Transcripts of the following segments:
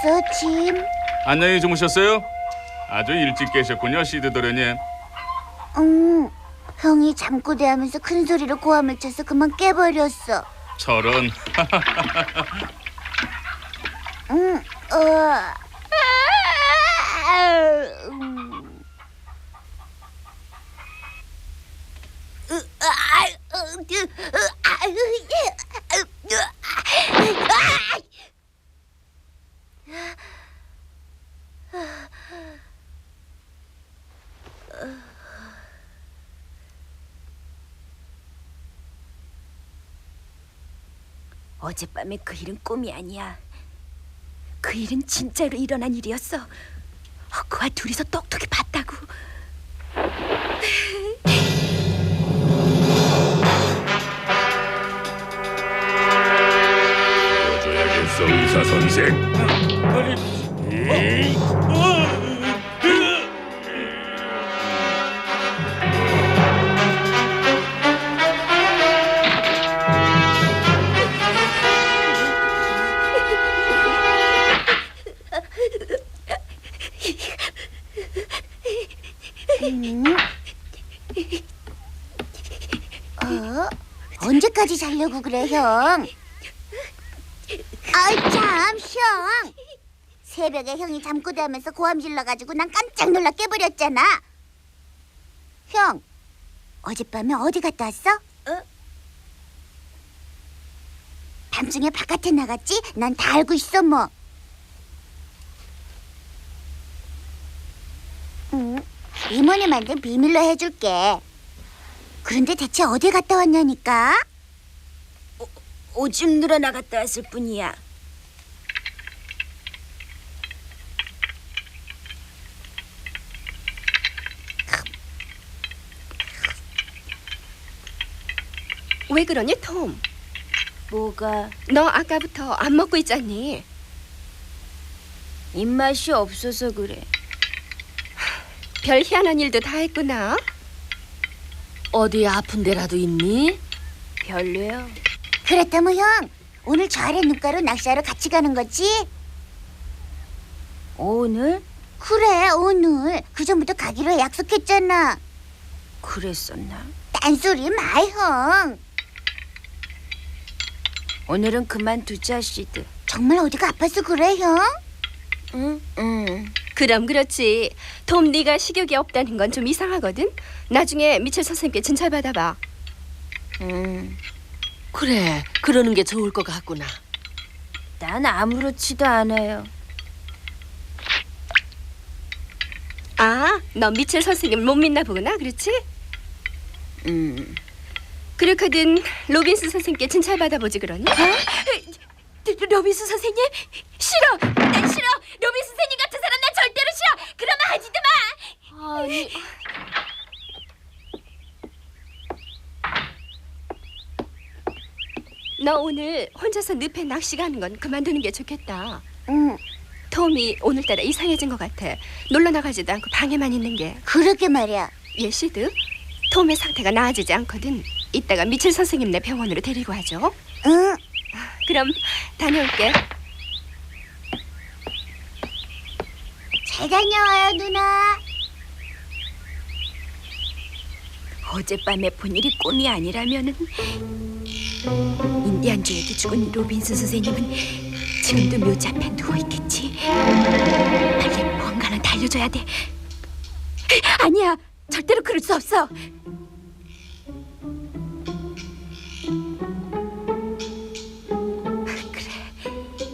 잤어, 짐? 안녕히 주무셨어요? 아주 일찍 깨셨군요, 시드 도련님. 응. 형이 잠꼬대 하면서 큰 소리로 고함을 쳐서 그만 깨버렸어. 저런. 응, 어. 으, 아, 으, 예, 으, 으, 아, 어젯밤에 그 일은 꿈이 아니야. 그 일은 진짜로 일어난 일이었어. 그와 둘이서 똑똑히 봤다고. 보여줘야겠어 의사 선생. 어? 자려고 그래, 형? 아이 참, 형. 새벽에 형이 잠꼬대 하면서 고함 질러가지고 난 깜짝 놀라 깨버렸잖아. 형, 어젯밤에 어디 갔다 왔어? 어? 밤중에 바깥에 나갔지? 난 다 알고 있어, 뭐. 응, 이모님한테 비밀로 해줄게. 그런데 대체 어디 갔다 왔냐니까? 오줌 누러 나갔다 왔을 뿐이야. 왜 그러니 톰? 뭐가 너 아까부터 안 먹고 있잖니. 입맛이 없어서 그래. 별 희한한 일도 다 했구나. 어디 아픈 데라도 있니? 별로요. 그렇다면 형, 오늘 저 아래 눈가로 낚시하러 같이 가는 거지? 오늘 그래, 오늘. 그 전부터 가기로 약속했잖아. 그랬었나? 딴소리 마, 형. 오늘은 그만두자 시드. 정말 어디가 아파서 그래, 형? 응, 응. 그럼 그렇지. 톰 네가 식욕이 없다는 건 좀 이상하거든. 나중에 미첼 선생님께 진찰 받아봐. 응. 그래, 그러는 게 좋을 것 같구나. 난 아무렇지도 않아요. 아, 너 미첼 선생님 못 믿나 보구나, 그렇지? 음. 그렇거든 로빈스 선생님께 진찰 받아보지 그러니? 로빈스 선생님? 싫어. 난 싫어. 로빈스 선생님 같은 사람 난 절대로 싫어. 그러면 하지도 마. 아니, 너 오늘 혼자서 늪에 낚시 가는 건 그만두는 게 좋겠다. 응, 톰이 오늘따라 이상해진 것 같아. 놀러 나가지도 않고 방에만 있는 게. 그러게 말이야. 예시드, 톰의 상태가 나아지지 않거든. 이따가 미첼 선생님네 병원으로 데리고 와줘. 응, 그럼 다녀올게. 잘 다녀와요, 누나. 어젯밤에 본 일이 꿈이 아니라면은 인디안주에게 죽은 로빈스 선생님은 지금도 묘지 앞에 누워 있겠지. 빨리 뭔가는 달려줘야 돼. 아니야, 절대로 그럴 수 없어. 그래,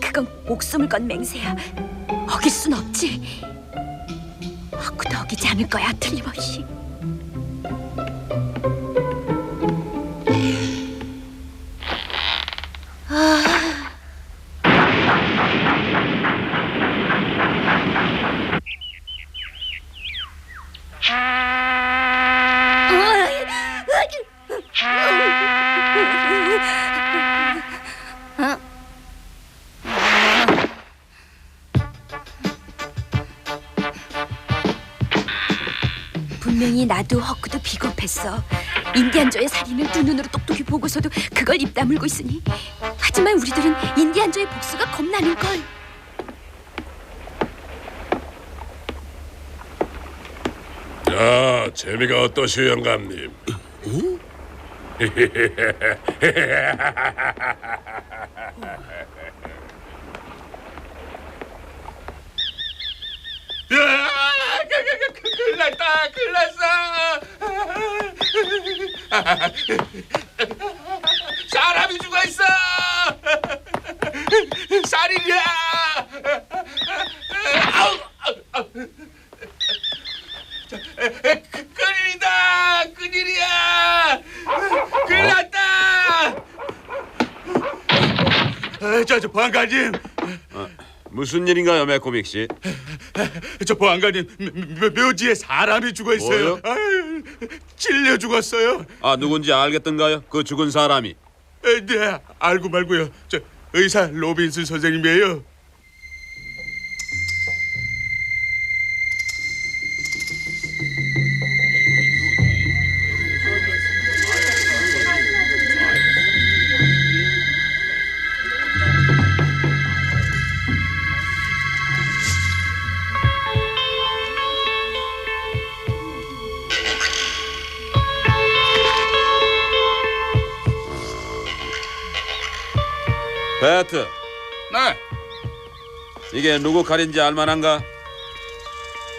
그건 목숨을 건 맹세야. 어길 순 없지. 헛구도 어기지 않을 거야, 틀림없이. 나도 허크도 비겁했어. 인디안조의 살인을 두 눈으로 똑똑히 보고서도 그걸 입 다물고 있으니. 하지만 우리들은 인디안조의 복수가 겁나는 걸. 자, 재미가 어떠시오, 영감님? 응? 큰일 났다 큰일 났어 사람이 죽어 있어. 살인이야. 아우, 아우, 그, 큰일이다, 큰일이야. 큰일 났다. 아, 저, 저 보안관님, 무슨 일인가요, 매코믹 씨? 저 보안관님 묘- 묘지에 사람이 죽어 있어요. 뭐요? 찔려 죽었어요. 아, 누군지 알겠던가요? 그 죽은 사람이. 에, 네, 알고 말고요. 저 의사 로빈슨 선생님이에요. 베트, 네, 이게 누구 칼인지 알만한가?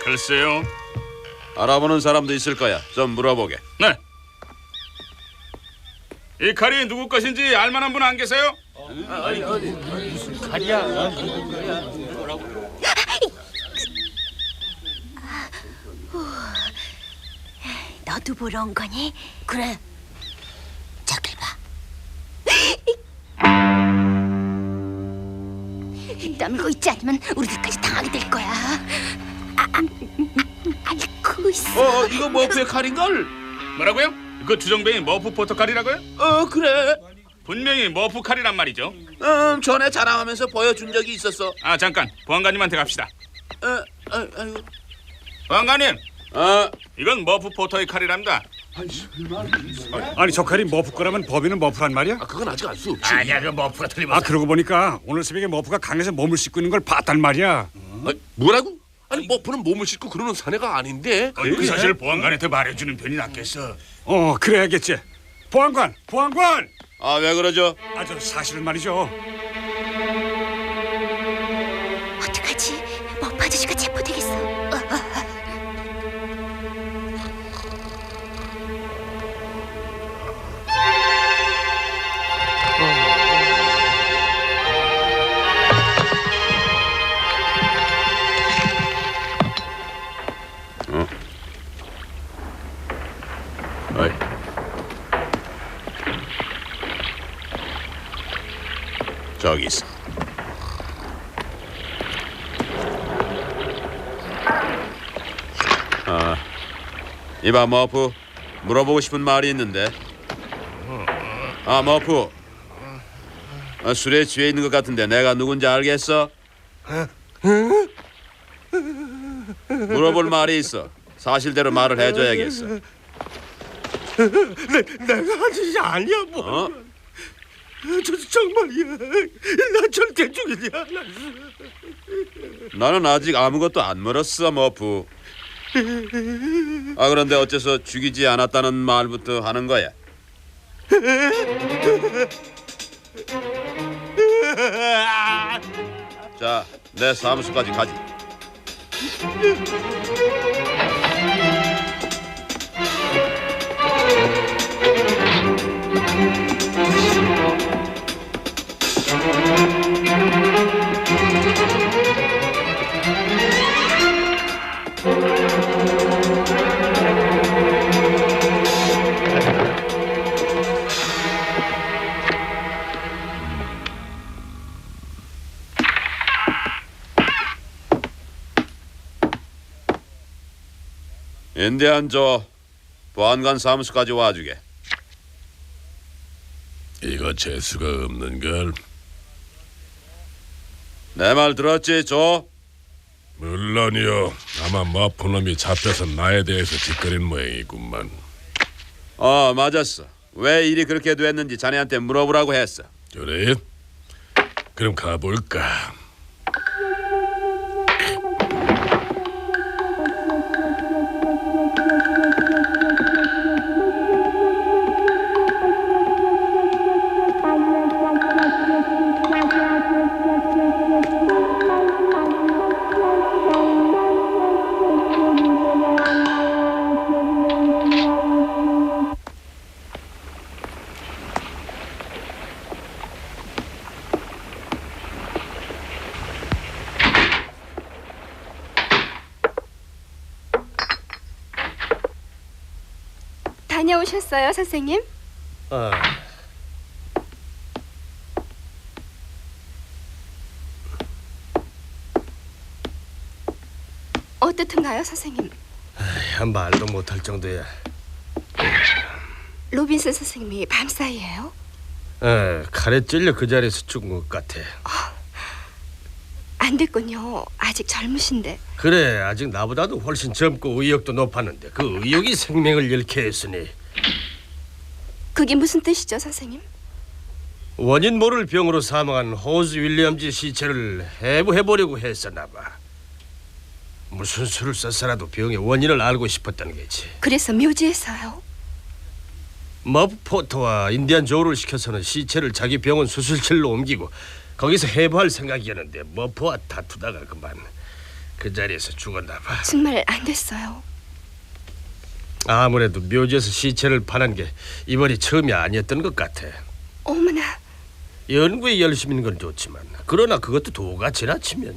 글쎄요. 알아보는 사람도 있을 거야. 좀 물어보게. 네. 이 칼이 누구 것인지 알만한 분 안 계세요? 너도 보러 온 거니? 그래. 떠밀고 있지 않으면 우리들까지 당하게 될 거야. 아, 아, 알고 있어. 어, 이거 머프의 칼인걸? 뭐라고요? 그 주정뱅이 머프 포토칼이라고요? 어, 그래. 분명히 머프 칼이란 말이죠. 음, 전에 자랑하면서 보여준 적이 있었어. 아 잠깐 보안관님한테 갑시다. 어, 어, 아유. 보안관님, 아, 이건 머프 포터의 칼이랍니다. 아니 저 칼이 머프 거라면 범인은 머프란 말이야? 아, 그건 아직 알 수 없지. 아니야, 그 머프가 틀림없어. 아 그러고 보니까 오늘 새벽에 머프가 강에서 몸을 씻고 있는 걸 봤단 말이야 아, 뭐라고? 아니, 머프는 몸을 씻고 그러는 사내가 아닌데. 어, 그 사실 보안관한테 말해주는 편이 낫겠어. 어 그래야겠지 보안관 보안관 아, 왜 그러죠? 아저 사실은 말이죠 저기 있어. 아, 이봐 머프, 물어보고 싶은 말이 있는데. 아 머프, 아, 술에 취해 있는 것 같은데 내가 누군지 알겠어? 물어볼 말이 있어. 사실대로 말을 해줘야겠어. 내가 한 짓이 아니야, 뭐. 어? 저, 정말이야. 나 절대 않았어. 나는 아직 아무것도 안 물었어, 머프. 아 그런데 어째서 죽이지 않았다는 말부터 하는 거야? 자, 내 사무소까지 가지. 인디안 조 보안관 사무소까지 와주게. 이거 재수가 없는 걸. 내 말 들었지, 조? 물론이요. 아마 머프놈이 잡혀서 나에 대해서 짓거린 모양이구만. 어, 맞았어. 왜 일이 그렇게 됐는지 자네한테 물어보라고 했어. 그래? 그럼 가볼까? 오셨어요, 선생님? 아, 어떻든가요, 선생님? 야, 말도 못할 정도야. 로빈슨 선생님이 밤사이에요? 어, 칼에 찔려 그 자리에서 죽은 것 같아. 안 됐군요. 아직 젊으신데. 그래, 아직 나보다도 훨씬 젊고 의욕도 높았는데 그 의욕이 생명을 잃게 했으니 그게 무슨 뜻이죠, 선생님? 원인 모를 병으로 사망한 호즈 윌리엄즈 시체를 해부해 보려고 했었나 봐. 무슨 수를 써서라도 병의 원인을 알고 싶었다는 거지. 그래서 묘지에서요. 머프 포터와 인디안 조를 시켜서는 시체를 자기 병원 수술실로 옮기고 거기서 해부할 생각이었는데 머프와 다투다가 그만 그 자리에서 죽었나 봐. 정말 안 됐어요. 아무래도 묘지에서 시체를 파는 게 이번이 처음이 아니었던 것 같아. 어머나. 연구에 열심인 건 좋지만 그러나 그것도 도가 지나치면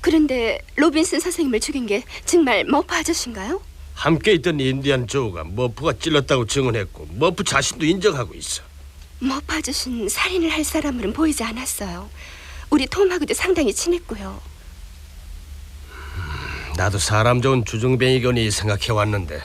그런데 로빈슨 선생님을 죽인 게 정말 머프 아저씨인가요? 함께 있던 인디안 조가 머프가 찔렀다고 증언했고 머프 자신도 인정하고 있어. 머프 아저씨는 살인을 할 사람으로는 보이지 않았어요. 우리 톰하고도 상당히 친했고요. 나도 사람 좋은 주정뱅이거니 생각해 왔는데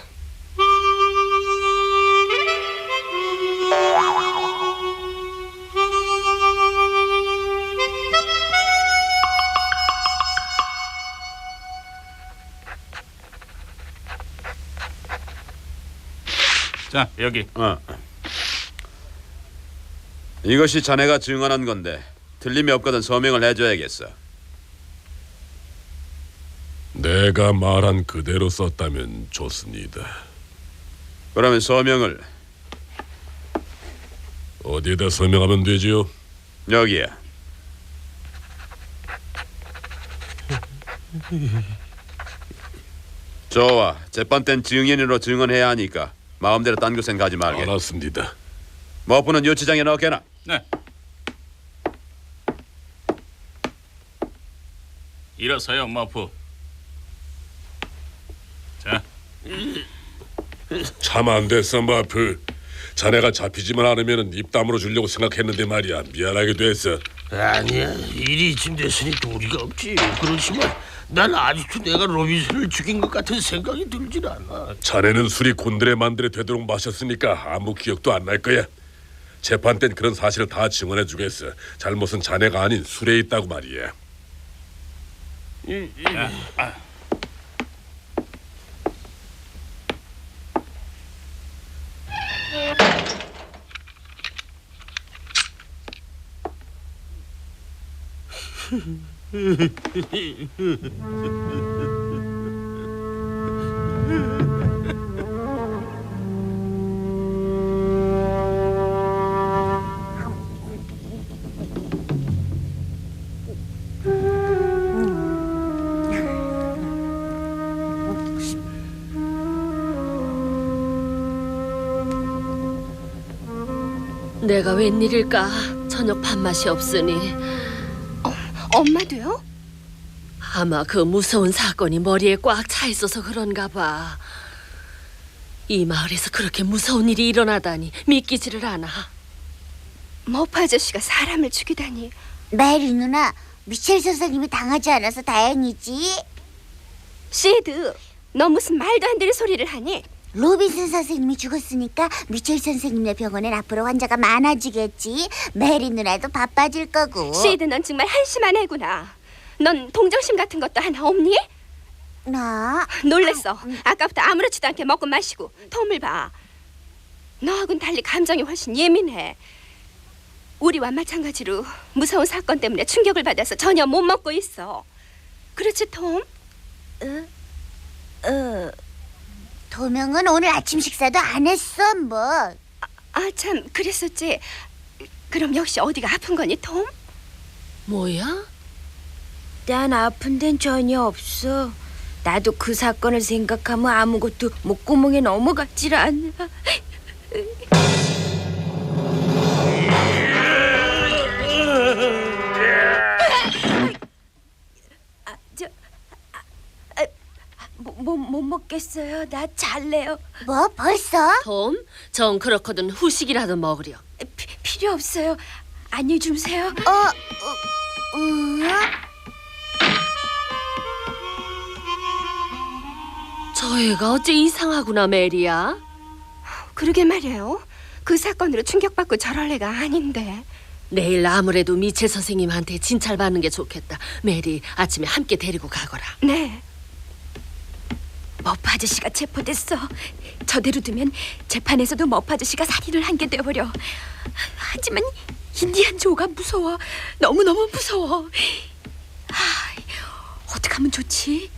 자 여기 어. 이것이 자네가 증언한 건데 틀림이 없거든 서명을 해줘야겠어. 내가 말한 그대로 썼다면 좋습니다. 그러면 서명을 어디에다 서명하면 되지요? 여기야. 좋아. 재판 땐 증인으로 증언해야 하니까 마음대로 딴 곳엔 가지 말게. 알았습니다. 머프는 유치장에 넣게나. 네 일어서요 머프 자 참 안 됐어, 마프. 자네가 잡히지만 않으면 입 다물어 주려고 생각했는데 말이야. 미안하게 됐어. 아니야 일이 이쯤 됐으니 도리가 없지 그렇지만 난 아직도 내가 로빈슨을 죽인 것 같은 생각이 들질 않아 자네는 술이 곤드레 만드레 되도록 마셨으니까 아무 기억도 안 날 거야. 재판 땐 그런 사실을 다 증언해 주겠어. 잘못은 자네가 아닌 술에 있다고 말이야. 내가 웬일일까? 저녁 밥맛이 없으니 엄마도요? 아마 그 무서운 사건이 머리에 꽉 차 있어서 그런가 봐. 이 마을에서 그렇게 무서운 일이 일어나다니 믿기지를 않아. 머프 아저씨가 사람을 죽이다니. 메리 누나, 미셸 선생님이 당하지 않아서 다행이지. 시드, 너 무슨 말도 안 되는 소리를 하니? 로빈슨 선생님이 죽었으니까 미첼 선생님네 병원엔 앞으로 환자가 많아지겠지. 메리 누나도 바빠질 거고. 시드, 넌 정말 한심한 애구나. 넌 동정심 같은 것도 하나 없니? 나 놀랬어. 아까부터 아무렇지도 않게 먹고 마시고 톰을 봐. 너하고는 달리 감정이 훨씬 예민해. 우리와 마찬가지로 무서운 사건 때문에 충격을 받아서 전혀 못 먹고 있어. 그렇지, 톰? 어. 도명은 오늘 아침 식사도 안 했어 뭐. 아, 참, 그랬었지. 그럼 역시 어디가 아픈 거니, 톰? 뭐야? 난 아픈 데는 전혀 없어. 나도 그 사건을 생각하면 아무것도 목구멍에 넘어갔질 않아. 아, 뭐, 뭐못 먹겠어요. 나 잘래요. 뭐 벌써? 톰, 정 그렇거든 후식이라도 먹으려. 피, 필요 없어요. 안녕히 주무세요. 어, 어, 음? 저 애가 어째 이상하구나 메리야. 그러게 말이에요. 그 사건으로 충격받고 저럴 애가 아닌데. 내일 아무래도 미첼 선생님한테 진찰받는 게 좋겠다. 메리 아침에 함께 데리고 가거라. 네. 머프 아저씨가 체포됐어. 저대로 두면 재판에서도 머프 아저씨가 살인을 한 게 돼버려. 하지만 인디안 조가 무서워. 너무 너무 무서워. 아, 어떡하면 좋지?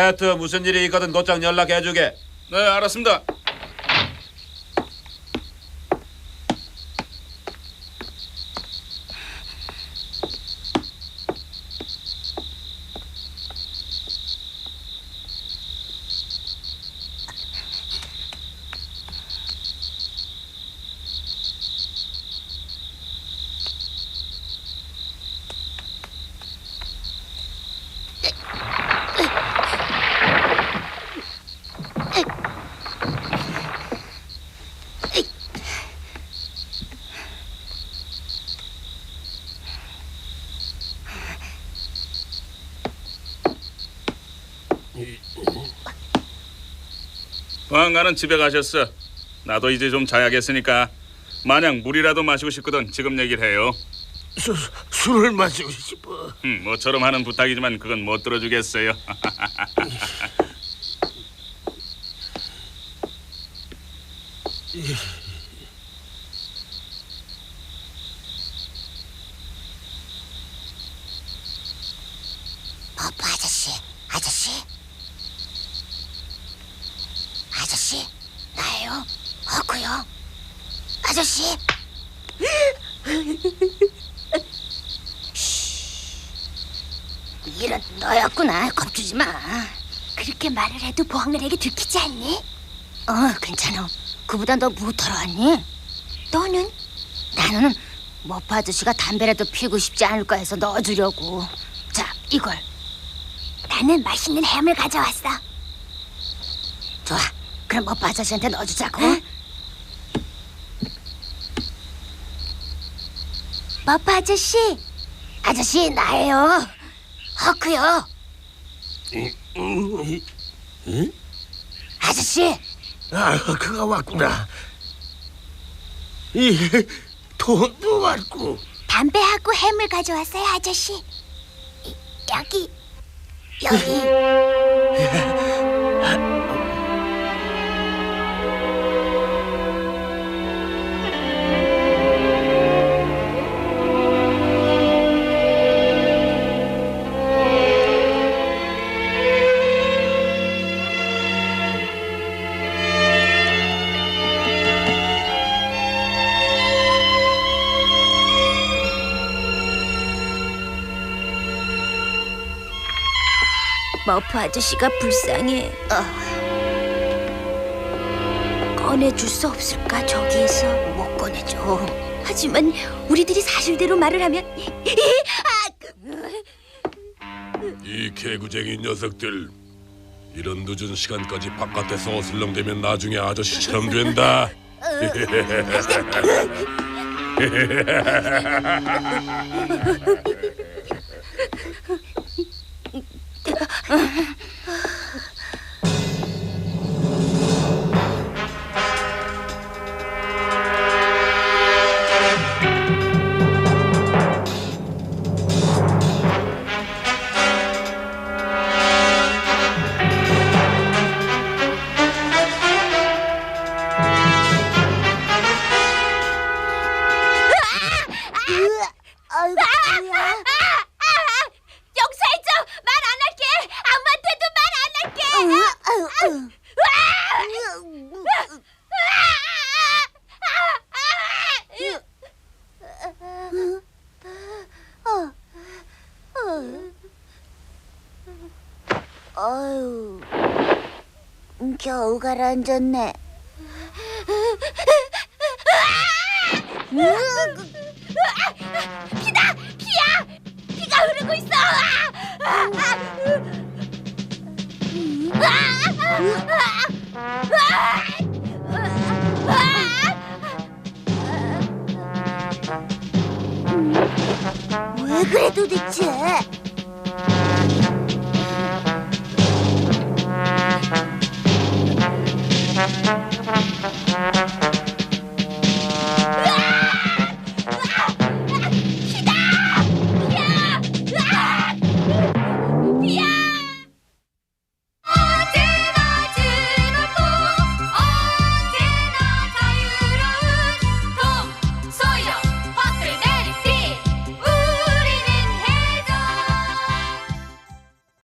배트 무슨 일이 있거든 곧장 연락해주게. 네, 알았습니다. 보안관은 집에 가셨어. 나도 이제 좀 자야겠으니까 만약 물이라도 마시고 싶거든 지금 얘기를 해요. 수, 술을 마시고 싶어. 음, 모처럼 하는 부탁이지만 그건 못 들어주겠어요. 머프 아저씨, 아저씨, 아저씨, 나예요. 허구요. 아저씨. 이런 너였구나. 겁주지 마. 그렇게 말을 해도 보안관에게 들키지 않니? 어, 괜찮아. 그보다 너뭐 털어왔니? 너는? 나는 머프 아저씨가 담배라도 피우고 싶지 않을까 해서 넣어주려고. 자, 이걸. 나는 맛있는 햄을 가져왔어. 좋아. 그럼 머프 아저씨한테 넣어주자고. 머프 아저씨, 아저씨, 나예요. 허크요. 아저씨, 아, 그가 왔구나. 이 돈도 왔고. 담배하고 햄을 가져왔어요, 아저씨. 이- 여기, 여기. 머프 아저씨가 불쌍해. 꺼내줄 수 없을까 저기에서 못 꺼내줘. 하지만 우리들이 사실대로 말을 하면 이 개구쟁이 녀석들 이런 늦은 시간까지 바깥에서 어슬렁대면 나중에 아저씨처럼 된다. 嗯 哼 가라앉았네. 피다. 피야. 피가 흐르고 있어. 왜 그래 도대체?